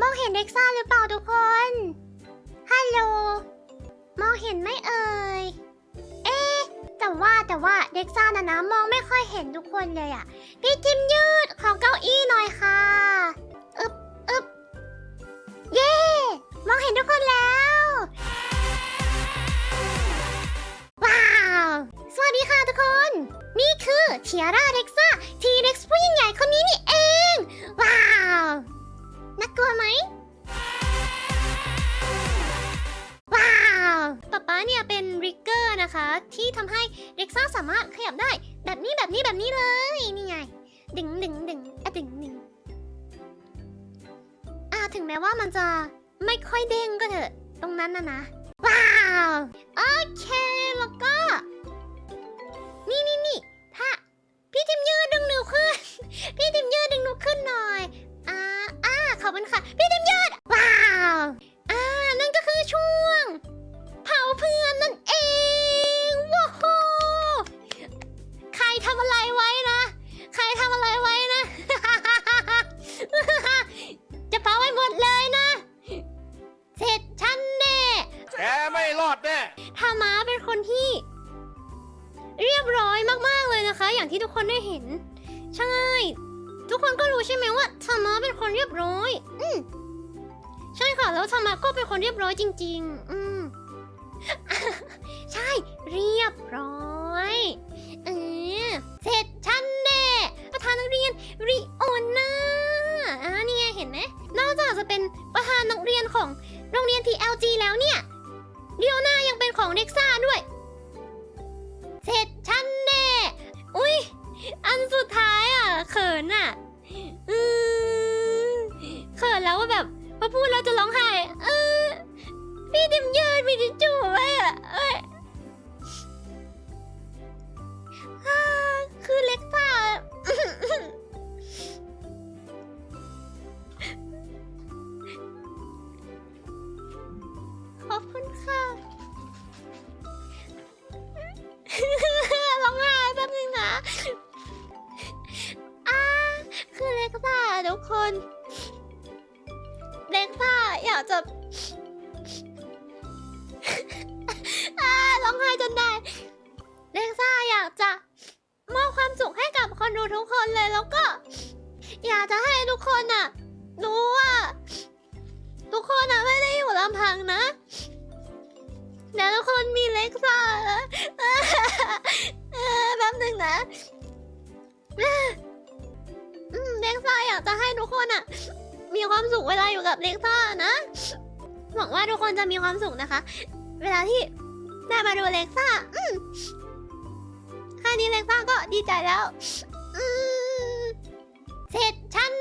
มองเห็นเด็กซ่าหรือเปล่าทุกคน ฮัลโหล มองเห็นไหมเอ่ย เอ๊ะ แต่ว่าแต่ว่าเด็กซ่านะนะมองไม่ค่อยเห็นทุกคนเลยอะพี่จิมยืดของเก้าอี้หน่อยค่ะอึบอึบเย้มองเห็นทุกคนแล้ว ว้าว สวัสดีค่ะทุกคน นี่คือเทียร่าเด็กซ่าทีเด็กผู้ยิ่งใหญ่คน ที่ทำให้เด็กซ่าสามารถขยับได้แบบนี้แบบนี้แบบนี้เลยนี่ไง ดึงดึงดึงอะดึงดึงอ่าถึงแม้ว่ามันจะไม่ค่อยเด้งก็เถอะ ตรงนั้นนะนะ ว้าว โอเค แล้วก็ คนที่ เรียบร้อยมากๆเลยนะคะ อย่างที่ทุกคนได้เห็น ใช่ ทุกคนก็รู้ใช่ไหมว่าทามาเป็นคนเรียบร้อย อืมใช่ค่ะ แล้วทามาก็เป็นคนเรียบร้อยจริง ๆ อืมใช่ เรียบร้อยเออเสร็จฉันแน่ประธานนักเรียนริโอนาอ่านี่ไงเห็นไหมนอกจากจะเป็นประธานนักเรียนของโรงเรียน TLG แล้วเนี่ย เดียวหน้ายังเป็นของเด็กซ่าด้วย เสร็จฉันแน่ อุ้ยอันสุดท้ายอะ เขินอะอืมเขินแล้วว่าแบบพอพูดแล้วจะร้องไห้เออพี่ดิมยืนมีทิชชู่ไว้อะเอ้ย อาคือเล็กซ่าทุกคน เล็กซ่าอยากจะอาร้องไห้จนได้ เล็กซ่าอยากจะมอบความสุขให้กับคนดูทุกคนเลยแล้วก็ อยากจะให้ทุกคนน่ะรู้ว่าทุกคนน่ะไม่ได้อยู่ลำพังนะแล้วทุกคนมีเล็กซ่า ป๊บหนึ่งนะอืมเล็กซ่าอยากจะให้ทุกคนอะมีความสุขเวลาอยู่กับเล็กซ่านะหวังว่าทุกคนจะมีความสุขนะคะ เวลาที่ได้มาดูเล็กซ่าอืมแค่นี้เล็กซ่าก็ดีใจแล้ว อืมเสร็จฉัน